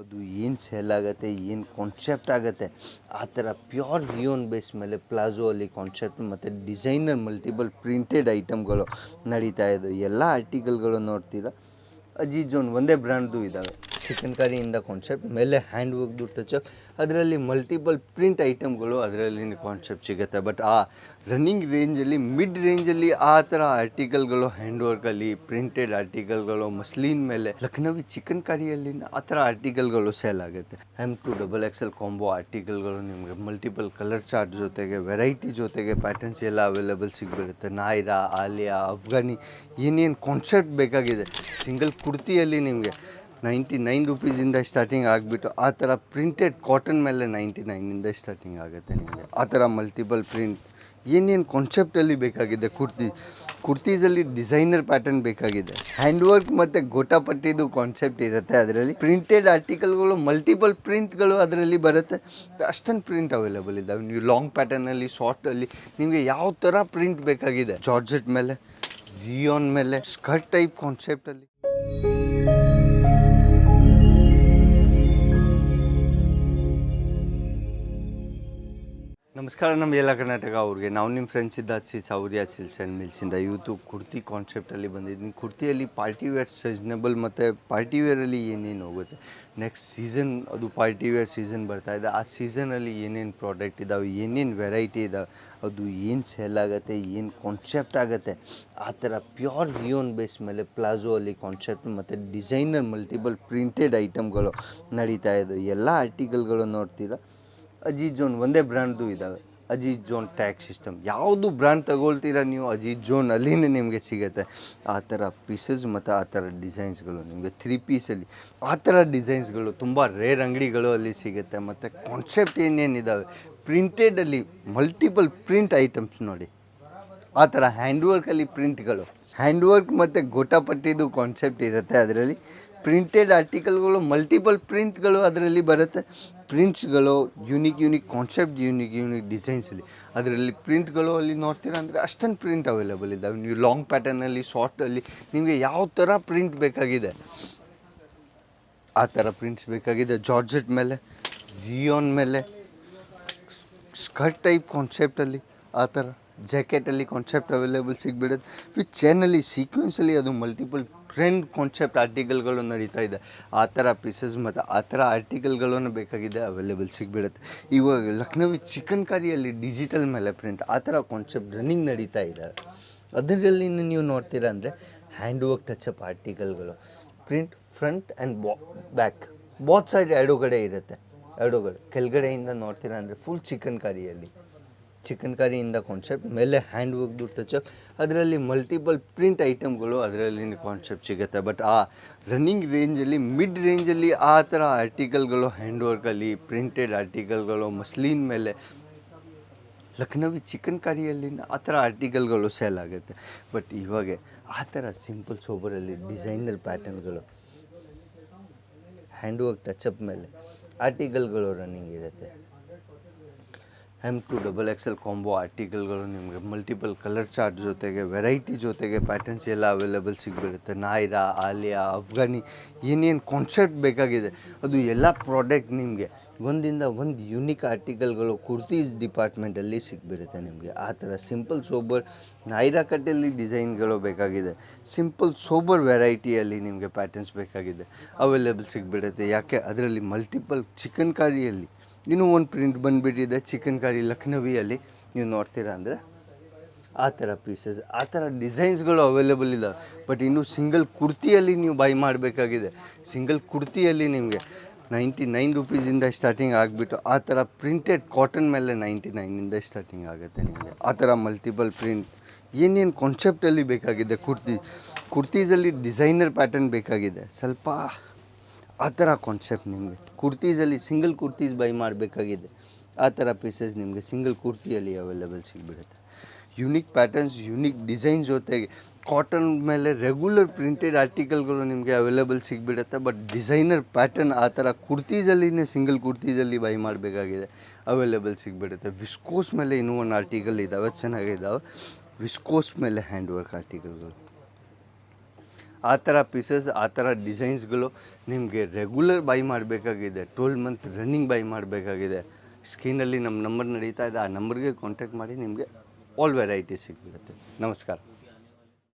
ಅದು ಏನು ಸೇಲ್ ಆಗುತ್ತೆ, ಏನು ಕಾನ್ಸೆಪ್ಟ್ ಆಗುತ್ತೆ, ಆ ಥರ ಪ್ಯೂರ್ ರಿಯೋನ್ ಬೇಸ್ ಮೇಲೆ ಪ್ಲಾಜೋ ಅಲ್ಲಿ ಕಾನ್ಸೆಪ್ಟ್ ಮತ್ತು ಡಿಸೈನರ್ ಮಲ್ಟಿಪಲ್ ಪ್ರಿಂಟೆಡ್ ಐಟಮ್ಗಳು ನಡೀತಾ ಇದೆ. ಎಲ್ಲ ಆರ್ಟಿಕಲ್ಗಳು ನೋಡ್ತೀರಾ? ಅಜೀಜ್ ಜೋನ್ ಒಂದೇ ಬ್ರ್ಯಾಂಡ್ದು ಇದ್ದಾವೆ. ಚಿಕನ್ ಕರಿಯಿಂದ ಕಾನ್ಸೆಪ್ಟ್ ಮೇಲೆ ಹ್ಯಾಂಡ್ ವರ್ಕ್ದು ಟಚ್ ಅದರಲ್ಲಿ ಮಲ್ಟಿಪಲ್ ಪ್ರಿಂಟ್ ಐಟಮ್ಗಳು ಅದರಲ್ಲಿ ಕಾನ್ಸೆಪ್ಟ್ ಸಿಗುತ್ತೆ. ಬಟ್ ಆ ರನ್ನಿಂಗ್ ರೇಂಜಲ್ಲಿ ಮಿಡ್ ರೇಂಜಲ್ಲಿ ಆ ಥರ ಆರ್ಟಿಕಲ್ಗಳು ಹ್ಯಾಂಡ್ ವರ್ಕಲ್ಲಿ ಪ್ರಿಂಟೆಡ್ ಆರ್ಟಿಕಲ್ಗಳು ಮಸ್ಲಿನ್ ಮೇಲೆ, ಲಕ್ನವಿ ಚಿಕನ್ ಕರಿಯಲ್ಲಿ ಆ ಥರ ಆರ್ಟಿಕಲ್ಗಳು ಸೇಲ್ ಆಗುತ್ತೆ. M to double XL combo ಆರ್ಟಿಕಲ್ಗಳು ನಿಮಗೆ ಮಲ್ಟಿಪಲ್ ಕಲರ್ ಚಾರ್ಟ್ ಜೊತೆಗೆ ವೆರೈಟಿ ಜೊತೆಗೆ ಪ್ಯಾಟರ್ನ್ಸ್ ಎಲ್ಲ ಅವೈಲೇಬಲ್ ಸಿಗ್ಬಿಡುತ್ತೆ. ನಾಯ್ರಾ, ಆಲಿಯಾ, ಅಫ್ಘಾನಿ, ಏನೇನು ಕಾನ್ಸೆಪ್ಟ್ ಬೇಕಾಗಿದೆ. ಸಿಂಗಲ್ ಕುರ್ತಿಯಲ್ಲಿ ನಿಮಗೆ ನೈಂಟಿ ನೈನ್ ರುಪೀಸಿಂದ ಸ್ಟಾರ್ಟಿಂಗ್ ಆಗಿಬಿಟ್ಟು, ಆ ಥರ ಪ್ರಿಂಟೆಡ್ ಕಾಟನ್ ಮೇಲೆ ನೈಂಟಿ ನೈನಿಂದ ಸ್ಟಾರ್ಟಿಂಗ್ ಆಗುತ್ತೆ ನಿಮಗೆ. ಆ ಥರ ಮಲ್ಟಿಪಲ್ ಪ್ರಿಂಟ್ ಏನೇನು ಕಾನ್ಸೆಪ್ಟಲ್ಲಿ ಬೇಕಾಗಿದೆ? ಕುರ್ತಿ, ಕುರ್ತೀಸಲ್ಲಿ ಡಿಸೈನರ್ ಪ್ಯಾಟರ್ನ್ ಬೇಕಾಗಿದೆ. ಹ್ಯಾಂಡ್ ವರ್ಕ್ ಮತ್ತು ಗೋಟಾಪಟ್ಟಿದು ಕಾನ್ಸೆಪ್ಟ್ ಇರುತ್ತೆ ಅದರಲ್ಲಿ. ಪ್ರಿಂಟೆಡ್ ಆರ್ಟಿಕಲ್ಗಳು ಮಲ್ಟಿಪಲ್ ಪ್ರಿಂಟ್ಗಳು ಅದರಲ್ಲಿ ಬರುತ್ತೆ. ಅಷ್ಟೊಂದು ಪ್ರಿಂಟ್ ಅವೈಲೇಬಲ್ ಇದ್ದಾವೆ. ನೀವು ಲಾಂಗ್ ಪ್ಯಾಟರ್ನಲ್ಲಿ ಶಾರ್ಟಲ್ಲಿ ನಿಮಗೆ ಯಾವ ಥರ ಪ್ರಿಂಟ್ ಬೇಕಾಗಿದೆ? ಜಾರ್ಜೆಟ್ ಮೇಲೆ ರಿಯೋನ್ ಮೇಲೆ ಸ್ಕರ್ಟ್ ಟೈಪ್ ಕಾನ್ಸೆಪ್ಟಲ್ಲಿ ನಮಸ್ಕಾರ ನಮ್ಮ ಎಲ್ಲ ಕರ್ನಾಟಕ ಅವ್ರಿಗೆ. ನಾವು ನಿಮ್ಮ ಫ್ರೆಂಡ್ಸ್ ಇದ್ದ ಸಿ ಸೌರ್ಯ ಸಿಲ್ಸ್ ಆ್ಯಂಡ್ ಮಿಲ್ಸಿಂದ ಇವತ್ತು ಕುರ್ತಿ ಕಾನ್ಸೆಪ್ಟಲ್ಲಿ ಬಂದಿದ್ದೀನಿ ಕುರ್ತಿಯಲ್ಲಿ ಪಾರ್ಟಿ ವೇರ್ ಸೀಸನಬಲ್ ಮತ್ತು ಪಾರ್ಟಿ ವೇರಲ್ಲಿ ಏನೇನು ಹೋಗುತ್ತೆ? ನೆಕ್ಸ್ಟ್ ಸೀಸನ್ ಅದು ಪಾರ್ಟಿ ವೇರ್ ಸೀಸನ್ ಬರ್ತಾ ಇದೆ. ಆ ಸೀಸನಲ್ಲಿ ಏನೇನು ಪ್ರಾಡಕ್ಟ್ ಇದ್ದಾವೆ ಏನೇನು ವೆರೈಟಿ ಇದ್ದಾವೆ ಅದು ಏನು ಸೆಲ್ ಆಗುತ್ತೆ, ಏನು ಕಾನ್ಸೆಪ್ಟ್ ಆಗುತ್ತೆ, ಆ ಥರ ಪ್ಯೂರ್ ರಿಯೋನ್ ಬೇಸ್ ಮೇಲೆ ಪ್ಲಾಜೋ ಅಲ್ಲಿ ಕಾನ್ಸೆಪ್ಟ್ ಮತ್ತು ಡಿಸೈನರ್ ಮಲ್ಟಿಪಲ್ ಪ್ರಿಂಟೆಡ್ ಐಟಮ್ಗಳು ನಡೀತಾ ಇದೆ. ಎಲ್ಲ ಆರ್ಟಿಕಲ್ಗಳು ನೋಡ್ತೀರಾ? ಅಜೀಜ್ ಜೋನ್ ಒಂದೇ ಬ್ರ್ಯಾಂಡ್ದು ಇದ್ದಾವೆ. Aziz zone tag system. ಯಾವುದು ಬ್ರ್ಯಾಂಡ್ ತಗೊಳ್ತೀರ ನೀವು ಅಜೀಜ್ ಜೋನ್ ಅಲ್ಲಿನೇ ನಿಮಗೆ ಸಿಗುತ್ತೆ. ಆ ಥರ ಪೀಸಸ್ ಮತ್ತು ಆ ಥರ ಡಿಸೈನ್ಸ್ಗಳು ನಿಮಗೆ ತ್ರೀ ಪೀಸಲ್ಲಿ ಆ ಥರ ಡಿಸೈನ್ಸ್ಗಳು ತುಂಬ ರೇರ್ ಅಂಗಡಿಗಳು ಅಲ್ಲಿ ಸಿಗುತ್ತೆ. ಮತ್ತು ಕಾನ್ಸೆಪ್ಟ್ ಏನೇನಿದ್ದಾವೆ ಪ್ರಿಂಟೆಡಲ್ಲಿ ಮಲ್ಟಿಪಲ್ ಪ್ರಿಂಟ್ ಐಟಮ್ಸ್ ನೋಡಿ. ಆ ಥರ ಹ್ಯಾಂಡ್ ವರ್ಕಲ್ಲಿ ಪ್ರಿಂಟ್ಗಳು ಹ್ಯಾಂಡ್ ವರ್ಕ್ ಮತ್ತು ಗೋಟಾಪಟ್ಟಿದು ಕಾನ್ಸೆಪ್ಟ್ ಇರುತ್ತೆ ಅದರಲ್ಲಿ. ಪ್ರಿಂಟೆಡ್ ಆರ್ಟಿಕಲ್ಗಳು ಮಲ್ಟಿಪಲ್ ಪ್ರಿಂಟ್ಗಳು ಅದರಲ್ಲಿ ಬರುತ್ತೆ. ಪ್ರಿಂಟ್ಸ್ಗಳು unique unique concept unique unique ಡಿಸೈನ್ಸಲ್ಲಿ ಅದರಲ್ಲಿ ಪ್ರಿಂಟ್ಗಳು ಅಲ್ಲಿ ನೋಡ್ತೀರ ಅಂದರೆ ಅಷ್ಟೊಂದು ಪ್ರಿಂಟ್ ಅವೈಲೇಬಲ್ ಇದ್ದಾವೆ. ನೀವು ಲಾಂಗ್ ಪ್ಯಾಟರ್ನಲ್ಲಿ ಶಾರ್ಟಲ್ಲಿ ನಿಮಗೆ ಯಾವ ಥರ ಪ್ರಿಂಟ್ ಬೇಕಾಗಿದೆ? ಆ ಥರ ಪ್ರಿಂಟ್ಸ್ ಬೇಕಾಗಿದೆ. ಜಾರ್ಜೆಟ್ ಮೇಲೆ ರಿಯೋನ್ ಮೇಲೆ ಸ್ಕರ್ಟ್ ಟೈಪ್ ಕಾನ್ಸೆಪ್ಟಲ್ಲಿ ಆ ಥರ ಜಾಕೆಟಲ್ಲಿ ಕಾನ್ಸೆಪ್ಟ್ ಅವೈಲೇಬಲ್ ಸಿಗ್ಬಿಡುತ್ತೆ. ವಿತ್ ಚೇನಲ್ಲಿ ಸೀಕ್ವೆನ್ಸಲ್ಲಿ ಅದು ಮಲ್ಟಿಪಲ್ ಟ್ರೆಂಡ್ ಕಾನ್ಸೆಪ್ಟ್ ಆರ್ಟಿಕಲ್ಗಳು ನಡೀತಾ ಇದೆ. ಆ ಥರ ಪೀಸಸ್ ಮತ್ತು ಆ ಥರ ಆರ್ಟಿಕಲ್ಗಳನ್ನು ಬೇಕಾಗಿದೆ ಅವೈಲೇಬಲ್ ಸಿಗ್ಬಿಡುತ್ತೆ. ಇವಾಗ ಲಕ್ನೋವಿ ಚಿಕನ್ ಕರಿಯಲ್ಲಿ ಡಿಜಿಟಲ್ ಮೇಲೆ ಪ್ರಿಂಟ್ ಆ ಥರ ಕಾನ್ಸೆಪ್ಟ್ ರನ್ನಿಂಗ್ ನಡೀತಾ ಇದೆ. ಅದರಲ್ಲಿ ನೀವು ನೋಡ್ತೀರಾ ಅಂದರೆ ಹ್ಯಾಂಡ್ ವರ್ಕ್ ಟಚಪ್ ಆರ್ಟಿಕಲ್ಗಳು ಪ್ರಿಂಟ್ ಫ್ರಂಟ್ ಆ್ಯಂಡ್ ಬಾ ಬ್ಯಾಕ್ ಬೋತ್ ಸೈಡ್ ಎರಡು ಕಡೆ ಇರುತ್ತೆ. ಎರಡು ಕೆಳಗಡೆಯಿಂದ ನೋಡ್ತೀರಾ ಅಂದರೆ ಫುಲ್ ಚಿಕನ್ ಕರಿಯಲ್ಲಿ ಚಿಕನ್ ಕರಿಯಿಂದ ಕಾನ್ಸೆಪ್ಟ್ ಮೇಲೆ ಹ್ಯಾಂಡ್ ವರ್ಕ್ದು ಟಚಪ್ ಅದರಲ್ಲಿ ಮಲ್ಟಿಪಲ್ ಪ್ರಿಂಟ್ ಐಟಮ್ಗಳು ಅದರಲ್ಲಿ ಕಾನ್ಸೆಪ್ಟ್ ಸಿಗುತ್ತೆ. ಬಟ್ ಆ ರನ್ನಿಂಗ್ ರೇಂಜಲ್ಲಿ ಮಿಡ್ ರೇಂಜಲ್ಲಿ ಆ ಥರ ಆರ್ಟಿಕಲ್ಗಳು ಹ್ಯಾಂಡ್ ವರ್ಕಲ್ಲಿ ಪ್ರಿಂಟೆಡ್ ಆರ್ಟಿಕಲ್ಗಳು ಮಸ್ಲಿನ್ ಮೇಲೆ, ಲಕ್ನವಿ ಚಿಕನ್ ಕರಿಯಲ್ಲಿ ಆ ಥರ ಆರ್ಟಿಕಲ್ಗಳು ಸೇಲ್ ಆಗುತ್ತೆ. ಬಟ್ ಇವಾಗ ಆ ಥರ ಸಿಂಪಲ್ ಸೋಬರಲ್ಲಿ ಡಿಸೈನರ್ ಪ್ಯಾಟರ್ನ್ಗಳು ಹ್ಯಾಂಡ್ ವರ್ಕ್ ಟಚಪ್ ಮೇಲೆ ಆರ್ಟಿಕಲ್ಗಳು ರನ್ನಿಂಗ್ ಇರುತ್ತೆ. M to double XL combo ಆರ್ಟಿಕಲ್ಗಳು ನಿಮಗೆ ಮಲ್ಟಿಪಲ್ ಕಲರ್ ಚಾರ್ಟ್ ಜೊತೆಗೆ ವೆರೈಟಿ ಜೊತೆಗೆ ಪ್ಯಾಟರ್ನ್ಸ್ ಎಲ್ಲ ಅವೈಲೇಬಲ್ ಸಿಗ್ಬಿಡುತ್ತೆ. ನಾಯ್ರಾ, ಆಲಿಯಾ, ಅಫ್ಘಾನಿ, ಏನೇನು ಕಾನ್ಸೆಪ್ಟ್ ಬೇಕಾಗಿದೆ. ಅದು ಎಲ್ಲ ಪ್ರಾಡಕ್ಟ್ ನಿಮಗೆ ಒಂದಿಂದ ಒಂದು ಯುನಿಕ್ ಆರ್ಟಿಕಲ್ಗಳು ಕುರ್ತೀಸ್ ಡಿಪಾರ್ಟ್ಮೆಂಟಲ್ಲಿ ಸಿಗ್ಬಿಡುತ್ತೆ ನಿಮಗೆ. ಆ ಥರ ಸಿಂಪಲ್ ಸೋಬರ್ ನಾಯ್ರಾ ಕಟ್ಟಲ್ಲಿ ಡಿಸೈನ್ಗಳು ಬೇಕಾಗಿದೆ. ಸಿಂಪಲ್ ಸೋಬರ್ ವೆರೈಟಿಯಲ್ಲಿ ನಿಮಗೆ ಪ್ಯಾಟರ್ನ್ಸ್ ಬೇಕಾಗಿದೆ. ಅವೈಲೇಬಲ್ ಸಿಗ್ಬಿಡುತ್ತೆ. ಯಾಕೆ? ಅದರಲ್ಲಿ ಮಲ್ಟಿಪಲ್ ಚಿಕನ್ ಕಾರಿಯಲ್ಲಿ ಇನ್ನೂ ಒಂದು ಪ್ರಿಂಟ್ ಬಂದುಬಿಟ್ಟಿದೆ ಚಿಕನ್ ಕಾರಿ ಲಕ್ನವಿಯಲ್ಲಿ. ನೀವು ನೋಡ್ತೀರಾ ಅಂದರೆ ಆ ಥರ ಪೀಸಸ್ ಆ ಥರ ಡಿಸೈನ್ಸ್ಗಳು ಅವೈಲೇಬಲ್ ಇದ್ದಾವೆ ಬಟ್ ಇನ್ನು ಸಿಂಗಲ್ ಕುರ್ತಿಯಲ್ಲಿ ನೀವು ಬೈ ಮಾಡಬೇಕಾಗಿದೆ. ಸಿಂಗಲ್ ಕುರ್ತಿಯಲ್ಲಿ ನಿಮಗೆ ನೈಂಟಿ ನೈನ್ ರುಪೀಸಿಂದ ಸ್ಟಾರ್ಟಿಂಗ್ ಆಗಿಬಿಟ್ಟು ಆ ಥರ ಪ್ರಿಂಟೆಡ್ ಕಾಟನ್ ಮೇಲೆ ನೈಂಟಿ ನೈನಿಂದ ಸ್ಟಾರ್ಟಿಂಗ್ ಆಗುತ್ತೆ ನಿಮಗೆ. ಆ ಥರ ಮಲ್ಟಿಪಲ್ ಪ್ರಿಂಟ್ ಏನೇನು ಕಾನ್ಸೆಪ್ಟಲ್ಲಿ ಬೇಕಾಗಿದೆ ಕುರ್ತಿ? ಕುರ್ತೀಸಲ್ಲಿ ಡಿಸೈನರ್ ಪ್ಯಾಟರ್ನ್ ಬೇಕಾಗಿದೆ. ಸ್ವಲ್ಪ ಆ ಥರ ಕಾನ್ಸೆಪ್ಟ್ ನಿಮಗೆ. ಕುರ್ತೀಸಲ್ಲಿ ಸಿಂಗಲ್ ಕುರ್ತೀಸ್ ಬೈ ಮಾಡಬೇಕಾಗಿದೆ. ಆ ಥರ ಪೀಸಸ್ ನಿಮಗೆ ಸಿಂಗಲ್ ಕುರ್ತಿಯಲ್ಲಿ ಅವೈಲೇಬಲ್ ಸಿಗ್ಬಿಡುತ್ತೆ. ಯುನಿಕ್ ಪ್ಯಾಟರ್ನ್ಸ್ ಯುನಿಕ್ ಡಿಸೈನ್ಸ್ ಜೊತೆಗೆ ಕಾಟನ್ ಮೇಲೆ ರೆಗ್ಯುಲರ್ ಪ್ರಿಂಟೆಡ್ ಆರ್ಟಿಕಲ್ಗಳು ನಿಮಗೆ ಅವೈಲೇಬಲ್ ಸಿಗ್ಬಿಡುತ್ತೆ. ಬಟ್ ಡಿಸೈನರ್ ಪ್ಯಾಟರ್ನ್ ಆ ಥರ ಕುರ್ತೀಸಲ್ಲಿನೇ ಸಿಂಗಲ್ ಕುರ್ತೀಸಲ್ಲಿ ಬೈ ಮಾಡಬೇಕಾಗಿದೆ. ಅವೈಲೇಬಲ್ ಸಿಗ್ಬಿಡುತ್ತೆ. ವಿಸ್ಕೋಸ್ ಮೇಲೆ ಇನ್ನೂ ಒಂದು ಆರ್ಟಿಕಲ್ ಇದ್ದಾವೆ ಚೆನ್ನಾಗಿದ್ದಾವೆ ವಿಸ್ಕೋಸ್ ಮೇಲೆ ಹ್ಯಾಂಡ್ ವರ್ಕ್ ಆರ್ಟಿಕಲ್ಗಳು ಆ ಥರ ಪೀಸಸ್ ಆ ಥರ ಡಿಸೈನ್ಸ್ಗಳು ನಿಮಗೆ ರೆಗ್ಯುಲರ್ ಬೈ ಮಾಡಬೇಕಾಗಿದೆ. ಟ್ವೆಲ್ ಮಂತ್ ರನ್ನಿಂಗ್ ಬೈ ಮಾಡಬೇಕಾಗಿದೆ. ಸ್ಕ್ರೀನಲ್ಲಿ ನಮ್ಮ ನಂಬರ್ ನಡೀತಾ ಇದೆ. ಆ ನಂಬರ್ಗೆ ಕಾಂಟ್ಯಾಕ್ಟ್ ಮಾಡಿ ನಿಮಗೆ ಆಲ್ ವೆರೈಟಿ ಸಿಗುತ್ತೆ ನಮಸ್ಕಾರ.